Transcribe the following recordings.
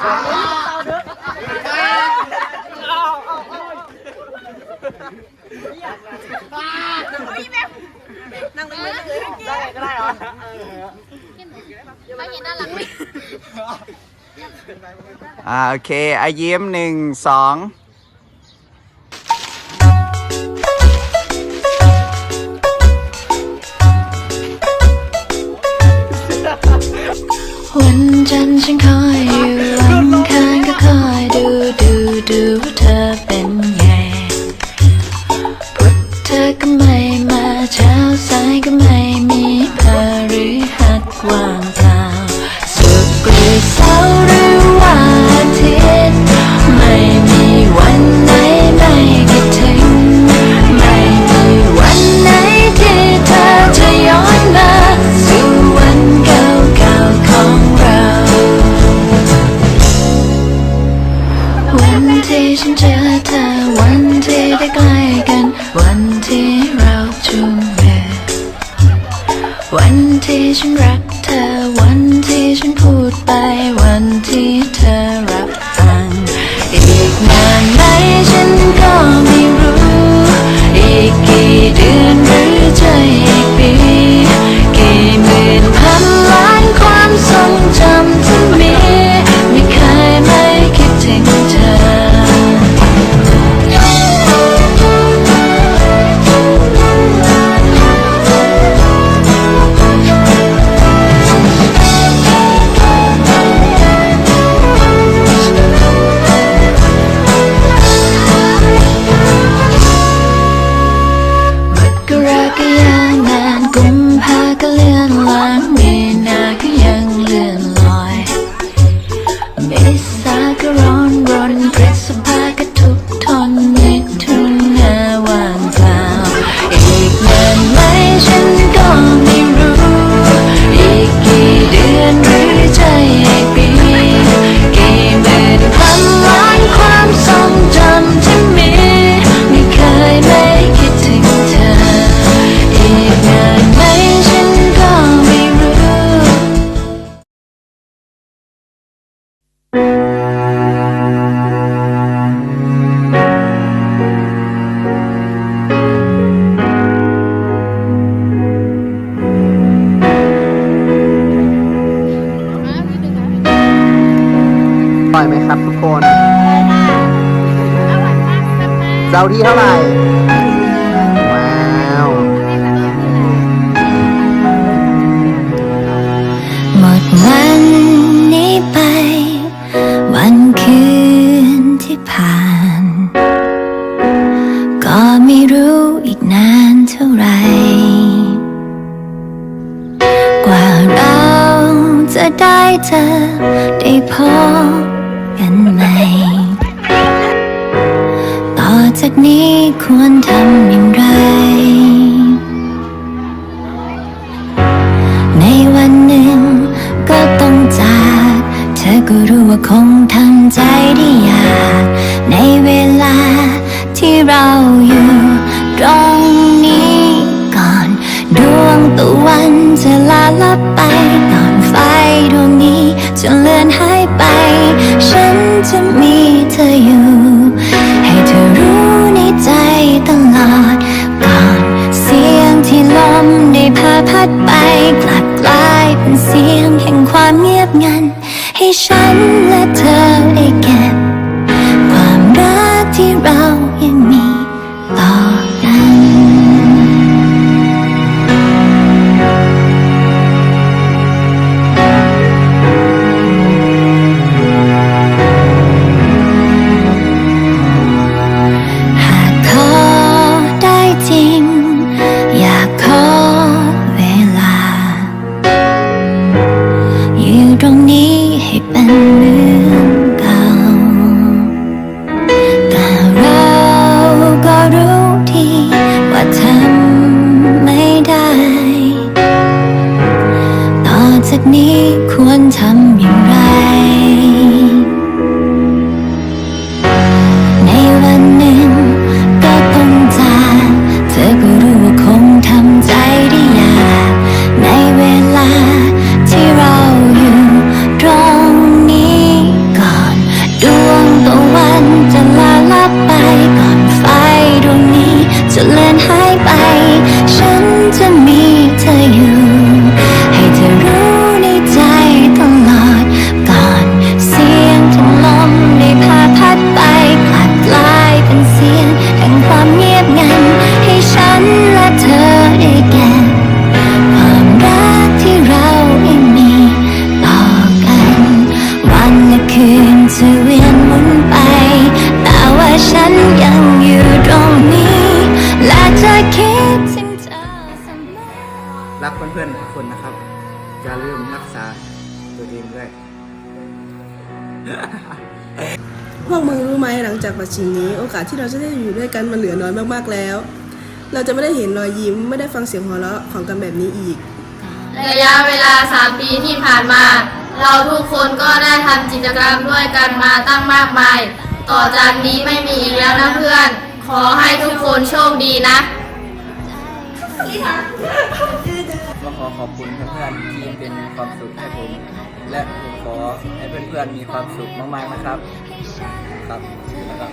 tao được năng đây cái này hả cái gì đó là à ok ร่อยไหมครับ ทุกคน เจ้าที่เท่าไหร่ ว้าว หมดวันนี้ไป วันคืนที่ผ่าน ก็ไม่รู้อีกนานเท่าไหร่ กว่าเราจะได้เธอได้พอ จากนี้ควรทำอย่างไร ในวันหนึ่งก็ต้องจาก เธอก็รู้ว่าคงทำใจได้ยากในเวลาที่เราอยู่ตรงนี้ก่อน ดวงตะวันจะลาลับไป จากปัจฉิมนี้ โอกาสที่เราจะได้อยู่ด้วยกันมันเหลือน้อยมากๆแล้ว เราจะไม่ได้เห็นรอยยิ้มไม่ได้ฟังเสียงหัวเราะของกันแบบนี้อีก ระยะเวลา 3 ปีที่ผ่านมา เราทุกคนก็ได้ทำกิจกรรมด้วยกันมาตั้งมากมาย ต่อจากนี้ไม่มีอีกแล้วนะเพื่อน ขอให้ทุกคนโชคดีนะก็ขอขอบคุณเพื่อนๆที่เป็นความสุขให้ผม และผมขอให้เพื่อนๆมีความสุขมากๆนะครับ ครับแล้วก็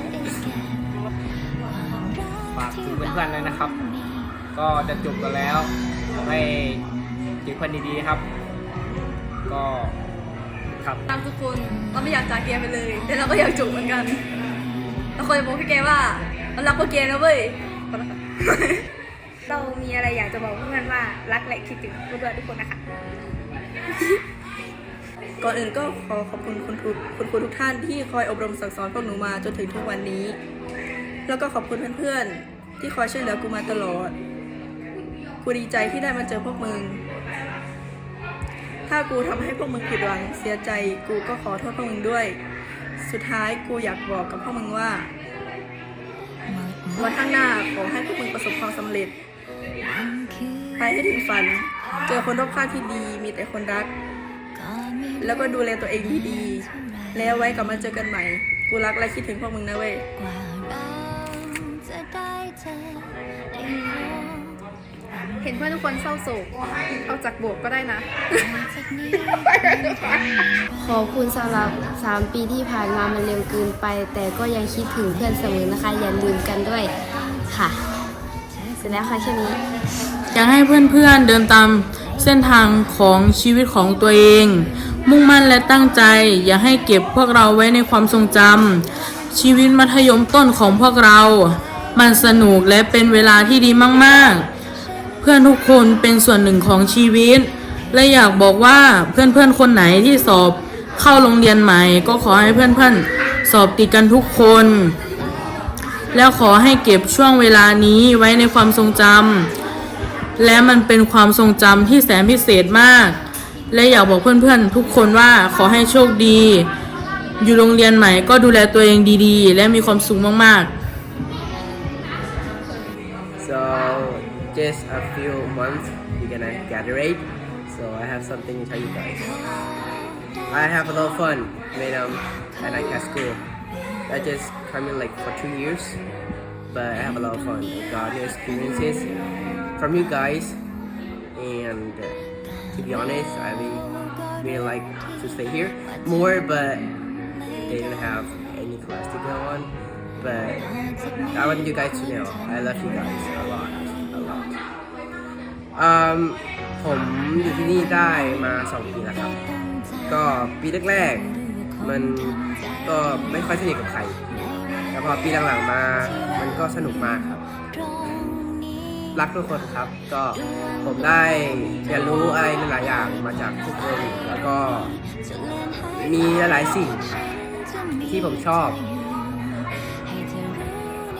ฝากถึงเพื่อนๆเลยนะครับ ก็จะจบกันแล้วขอให้เจอเพื่อนดีๆครับ ก็ครับตามทุกคนเราไม่อยากจากเกมไปเลย แต่เราก็อยากจบเหมือนกันเราเคยบอกพี่เกมว่าเรารักพวกเกมนะเว้ยขอบคุณค่ะเรามีอะไรอยากจะบอกเพื่อนว่ารักและคิดถึงเพื่อนๆทุกคนนะคะ ก่อนอื่นก็ขอขอบคุณคุณครูคุณครูทุกท่านที่คอยอบรมสั่งสอนพวกหนูมาจนถึงทุกวันนี้ แล้วก็ขอบคุณเพื่อนๆ ที่คอยช่วยเหลือกูมาตลอด กูดีใจที่ได้มาเจอพวกมึง ถ้ากูทำให้พวกมึงผิดหวังเสียใจ กูก็ขอโทษพวกมึงด้วย สุดท้ายกูอยากบอกกับพวกมึงว่าวันข้างหน้าขอให้พวกมึงประสบความสำเร็จ ไปให้ถึงฝัน เจอคนรอบข้างที่ดีมีแต่คนรัก แล้วก็ดูแลตัวเองดีๆ แล้วไว้กลับมาเจอกันใหม่ กูรักและคิดถึงพวกมึงนะเว้ยเห็นเพื่อนทุกคนเศร้าโศก เอาจากโบกก็ได้นะ ขอบคุณสำหรับ 3 ปีที่ผ่านมามันเร็วเกินไป แต่ก็ยังคิดถึงเพื่อนเสมอนะคะ อย่าลืมกันด้วยค่ะ เสร็จแล้วค่ะแค่นี้ อยากให้เพื่อนๆเดินตามเส้นทางของชีวิตของตัวเอง มุ่งมั่นและตั้งใจ อย่าให้เก็บพวกเราไว้ในความทรงจำชีวิตมัธยมต้นของพวกเรา มันสนุกและเป็นเวลาที่ดีมากๆ เพื่อนทุกคนเป็นส่วนหนึ่งของชีวิต และอยากบอกว่าเพื่อนๆคนไหนที่สอบเข้าโรงเรียนใหม่ ก็ขอให้เพื่อนๆสอบติดกันทุกคน แล้วขอให้เก็บช่วงเวลานี้ไว้ในความทรงจำ และมันเป็นความทรงจำที่แสนพิเศษมาก และอยากบอกเพื่อนๆ ทุกคนว่าขอให้โชคดี อยู่โรงเรียนใหม่ก็ดูแลตัวเองดีๆ และมีความสุขมากๆ So just a few months we're gonna graduate. So I have something to tell you guys. I have a lot of fun when um at like at school. I just come in like for two years, but I have a lot of fun. I got new experiences from you guys, and uh, to be honest, I really really like to stay here more, but they didn't have any class to go on. But I want you guys to know I love you guys a lot, a lot. Um, ผมอยู่ที่นี่ได้มาสองปีแล้วครับ ก็ปีแรกๆมันก็ไม่ค่อยสนิทกับใครแต่พอปีหลังๆมา มันก็สนุกมากครับ รักทุกคนครับ ก็ผมได้เรียนรู้อะไรหลายอย่างมาจากทุกคนแล้วก็มีหลายสิ่งที่ผมชอบ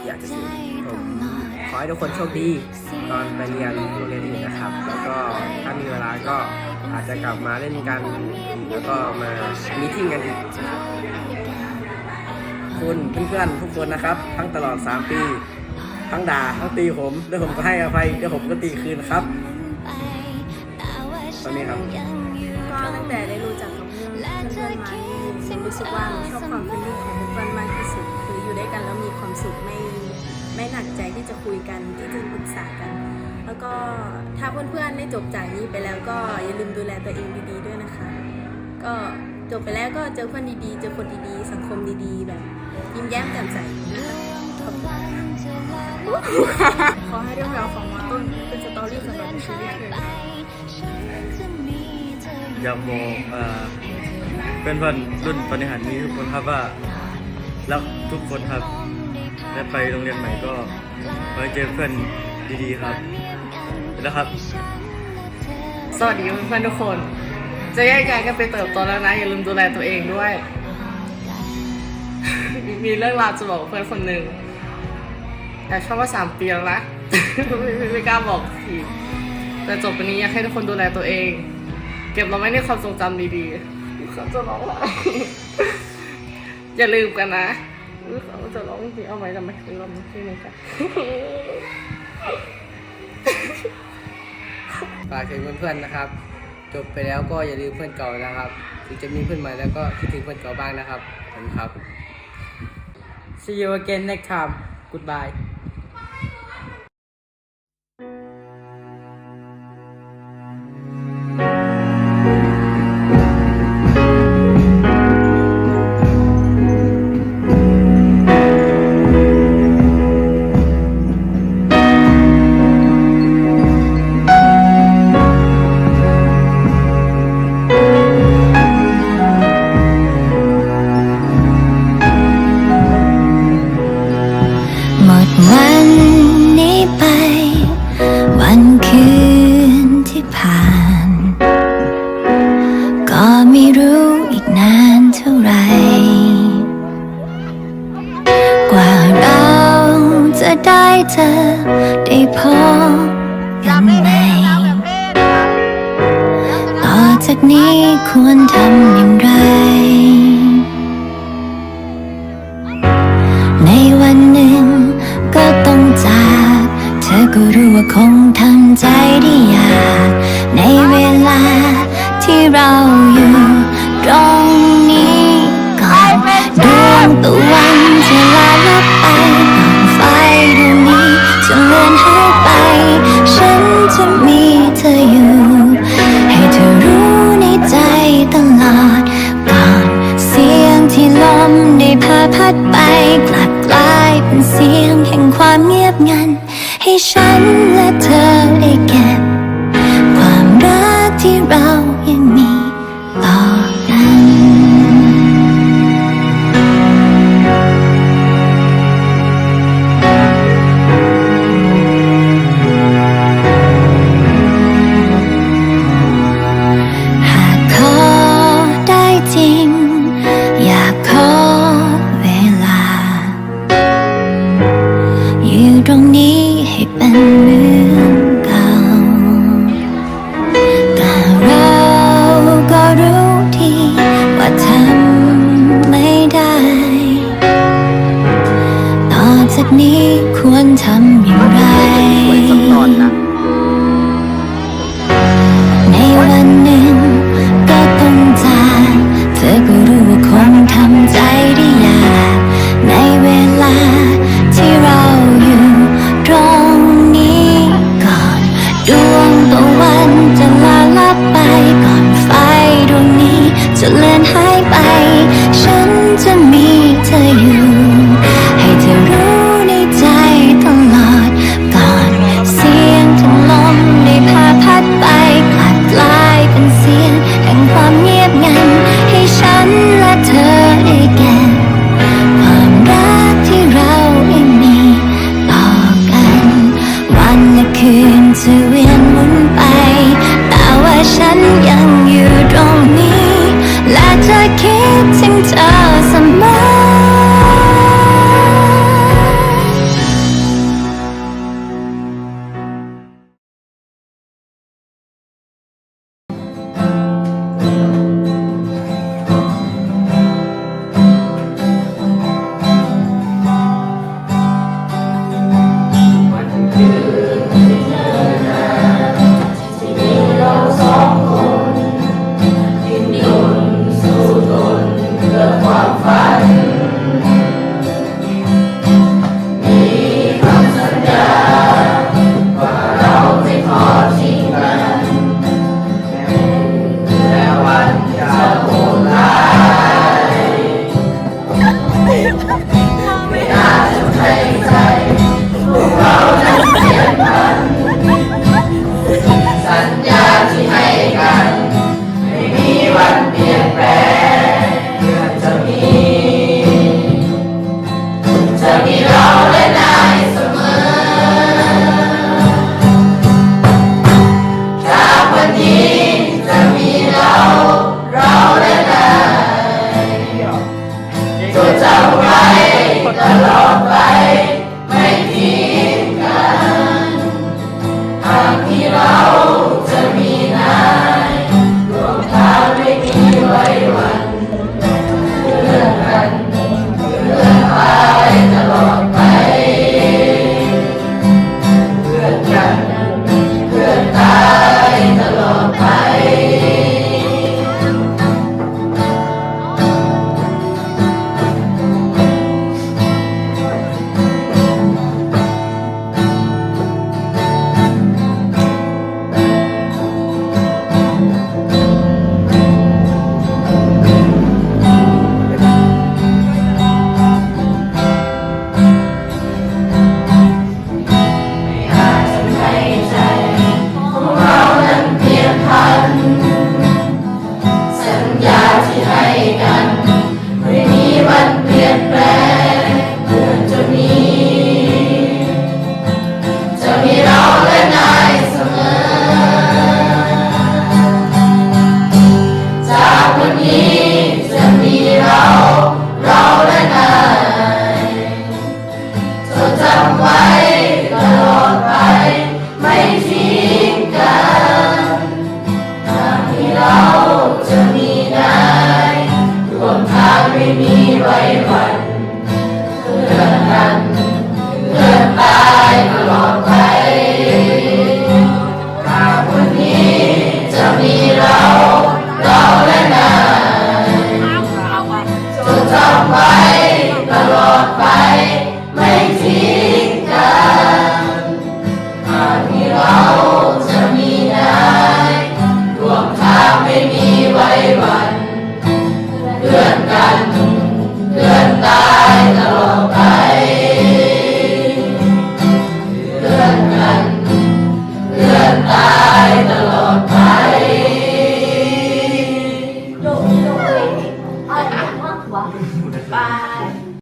อยากจะสื่อผมขอให้ทุกคนโชคดีตอนไปเรียนโรงเรียนอื่นนะครับ แล้วก็ถ้ามีเวลาก็อาจจะกลับมาเล่นกัน แล้วก็มามีทิ้งกันอีกคุณเพื่อนๆทุกคนนะครับ ทั้งตลอด 3 ปี ทั้งด่าทั้งตีผมแล้วผมก็ให้อภัยแล้วผมก็ตีคืนครับตอนนี้ครับก็ตั้งแต่ได้รู้จักกับเพื่อนเพื่อนมาผมรู้สึกว่าชอบความเป็นลูกของเพื่อนมากที่สุดคืออยู่ด้วยกันแล้วมีความสุขไม่ไม่หนักใจที่จะคุยกันที่จะปรึกษากัน แล้วก็ถ้าเพื่อนๆได้จบจากนี้ไปแล้วก็อย่าลืมดูแลตัวเองดีๆด้วยนะคะ ก็จบไปแล้วก็เจอเพื่อนดีๆ เจอคนดีๆ สังคมดีๆ แบบยิ้มแย้มแจ่มใสนะคะ ขอบคุณขอให้เรื่องราวของมอต้นเป็นสตอรี่สำหรับชีวิตเลยอยากบอกเอ่อเพื่อนเพื่อนๆรุ่นปฏิหารนี้ทุกคนครับว่ารักทุกคนครับ และไปโรงเรียนใหม่ก็ขอให้เจอเพื่อนดีๆครับแล้วครับ สวัสดีเพื่อนๆทุกคน จะแยกย้ายกันไปเติบโตแล้วนะ อย่าลืมดูแลตัวเองด้วย มีเรื่องราวจะบอกกับเพื่อนคนหนึ่ง แต่ชอบมาสามปีแล้วนะไม่กล้าบอกสิแต่จบวันนี้อยากให้ทุกคนดูแลตัวเอง เก็บเราไว้ในความทรงจำดีๆเขาจะร้องอย่าลืมกันนะเขาจะร้องจริเอาไว้แต่ไม่คืร้องที่นี่ค่ะฝากถึงเพื่อนๆนะครับ จบไปแล้วก็อย่าลืมเพื่อนเก่านะครับถึงจะมีเพื่อนใหม่แล้วก็คิดถึงเพื่อนเก่าบ้างนะครับขอคครับ See you again next time goodbye round. บนี้ควรทำอย่างไร ในวันนี้